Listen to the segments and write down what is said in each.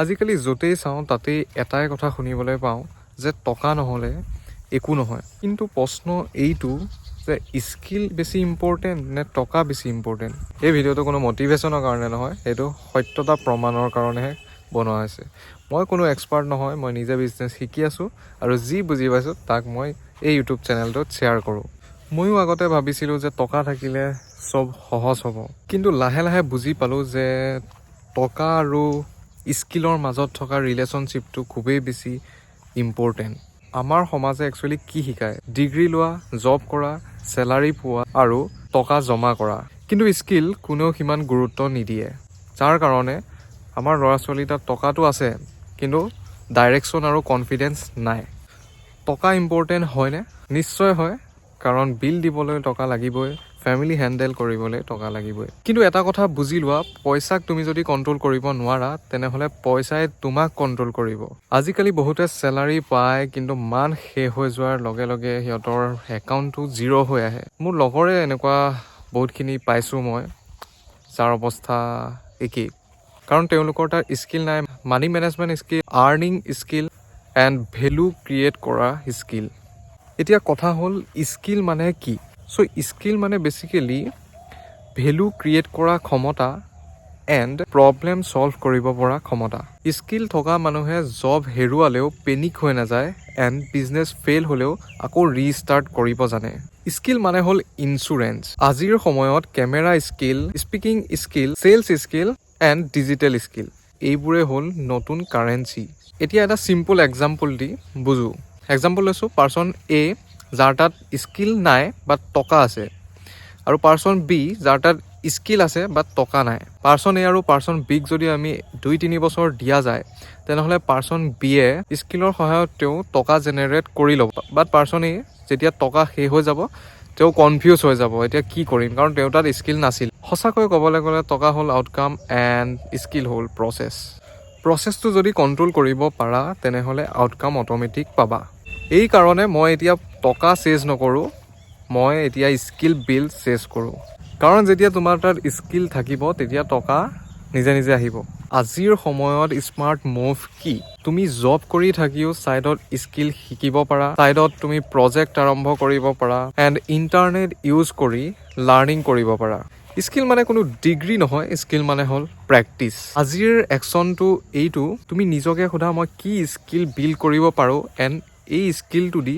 আজিকালি য'তেই চাওঁ, তাতেই এটাই কথা শুনিবলৈ পাওঁ যে টকা নহ'লে একো নহয়। কিন্তু প্ৰশ্ন এইটো যে স্কিল বেছি ইম্পৰ্টেণ্ট নে টকা বেছি ইম্পৰ্টেণ্ট এই ভিডিঅ'টো কোনো মটিভেশ্যনৰ কাৰণে নহয়, সেইটো সত্যতা প্ৰমাণৰ কাৰণেহে বনোৱা হৈছে। মই কোনো এক্সপাৰ্ট নহয়, মই নিজে বিজনেছ শিকি আছোঁ আৰু যি বুজি পাইছোঁ, তাক মই এই ইউটিউব চেনেলটোত শ্বেয়াৰ কৰোঁ। ময়ো আগতে ভাবিছিলোঁ যে টকা থাকিলে চব সহজ হ'ব। কিন্তু লাহে লাহে বুজি পালোঁ যে টকা আৰু স্কিলৰ মাজত থকা ৰিলেশ্যনশ্বিপটো খুবেই বেছি ইম্পৰ্টেণ্ট আমাৰ সমাজে একচুৱেলি কি শিকায়? ডিগ্ৰী লোৱা জব কৰা চেলাৰী পোৱা আৰু টকা জমা কৰা। কিন্তু স্কিল কোনেও সিমান গুৰুত্ব নিদিয়ে। যাৰ কাৰণে আমাৰ ল'ৰা ছোৱালী তাত টকাটো আছে কিন্তু ডাইৰেকশ্যন আৰু কনফিডেঞ্চ নাই। টকা ইম্পৰ্টেণ্ট হয়নে? নিশ্চয় হয়। কাৰণ বিল দিবলৈ টকা লাগিবই। ফেমিলি হেণ্ডেল কৰিবলৈ টকা লাগিবই। কিন্তু এটা কথা বুজি লোৱা পইচাক তুমি যদি কণ্ট্ৰল কৰিব নোৱাৰা তেনেহ'লে পইচাই তোমাক কণ্ট্ৰল কৰিব। আজিকালি বহুতে চেলাৰী পায় কিন্তু মান শেষ হৈ যোৱাৰ লগে লগে সিহঁতৰ একাউণ্টটো জিৰ' হৈ আহে। মোৰ লগৰে এনেকুৱা বহুতখিনি পাইছোঁ মই যাৰ অৱস্থা একেই। কাৰণ তেওঁলোকৰ তাত স্কিল নাই money management skill earning skill and value create কৰা স্কিল এতিয়া কথা হ'ল স্কিল মানে কি? চ' স্কিল মানে বেচিকেলি ভেলু ক্ৰিয়েট কৰা ক্ষমতা এণ্ড প্ৰব্লেম ছল্ভ কৰিব পৰা ক্ষমতা। স্কিল থকা মানুহে জব হেৰুৱালেও পেনিক হৈ নাযায় এণ্ড বিজনেছ ফেইল হ'লেও আকৌ ৰিষ্টাৰ্ট কৰিব জানে। স্কিল মানে হ'ল ইঞ্চুৰেঞ্চ আজিৰ সময়ত camera skill speaking skill sales skill and digital skill এইবোৰে হ'ল নতুন কাৰেঞ্চি এতিয়া এটা চিম্পুল এক্সাম্পল দি বুজো। এক্সাম্পল লৈছোঁ পাৰ্চন এ যাৰ তাত স্কিল নাই বাট টকা আছে। আৰু পাৰ্চন বি যাৰ তাত স্কিল আছে বাট টকা নাই। পাৰ্চন এ আৰু পাৰ্চন বিক যদি আমি দুই, তিনি বছৰ দিয়া যায়, তেনেহ'লে পাৰ্চন বিয়ে স্কিলৰ সহায়ত তেওঁ টকা জেনেৰেট কৰি ল'ব। বাট পাৰ্চন এ যেতিয়া টকা শেষ হৈ যাব, তেওঁ কনফিউজ হৈ যাব, এতিয়া কি কৰিম? কাৰণ তেওঁ তাত স্কিল নাছিল। সঁচাকৈ ক'বলৈ গ'লে, টকা হ'ল আউটকাম এণ্ড স্কিল হ'ল প্ৰচেছ প্ৰচেছটো যদি কণ্ট্ৰল কৰিব পাৰা, তেনেহ'লে আউটকাম অট'মেটিক পাবা। এই কাৰণে মই এতিয়া টকা চেজ নকৰোঁ মই এতিয়া স্কিল বিল চেজ কৰোঁ। কাৰণ যেতিয়া তোমাৰ তাত স্কিল থাকিব তেতিয়া টকা নিজে নিজে আহিব। আজিৰ সময়ত স্মাৰ্ট মুভ কি? তুমি জব কৰি থাকিও ছাইডত স্কিল শিকিব পাৰা ছাইডত তুমি প্ৰজেক্ট আৰম্ভ কৰিব পাৰা এণ্ড ইণ্টাৰনেট ইউজ কৰি লাৰ্ণিং কৰিব পাৰা। স্কিল মানে কোনো ডিগ্ৰী নহয় স্কিল মানে হ'ল প্ৰেক্টিচ আজিৰ একশ্যনটো এইটো তুমি নিজকে সোধা মই কি স্কিল বিল্ড কৰিব পাৰোঁ এণ্ড এই স্কিলটো দি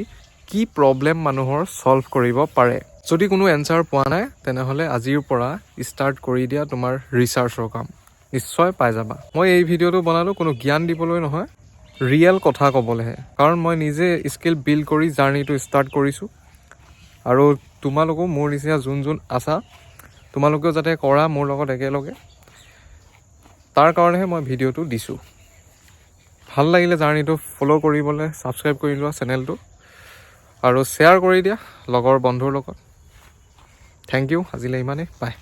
কি প্ৰব্লেম মানুহৰ ছল্ভ কৰিব পাৰে? যদি কোনো এনচাৰ পোৱা নাই, তেনেহ'লে আজিৰ পৰা ষ্টাৰ্ট কৰি দিয়া তোমাৰ ৰিচাৰ্চৰ কাম নিশ্চয় পাই যাবা। মই এই ভিডিঅ'টো বনালোঁ, কোনো জ্ঞান দিবলৈ নহয় ৰিয়েল কথা ক'বলৈহে। কাৰণ মই নিজে স্কিল বিল্ড কৰি জাৰ্ণিটো ষ্টাৰ্ট কৰিছোঁ। আৰু তোমালোকো মোৰ নিচিনা যোন যোন আছা, তোমালোকেও যাতে কৰা মোৰ লগত একেলগে, তাৰ কাৰণেহে মই ভিডিঅ'টো দিছোঁ। ভালো লাগিলে জাৰ্ণিটো ফ'ল' কৰিবলৈ ছাবস্ক্ৰাইব কৰি লোৱা চেনেলটো আৰু শ্বেয়াৰ কৰি দিয়া লগৰ বন্ধুৰ লগত। থেংক ইউ আজিলৈ ইমানেই বাই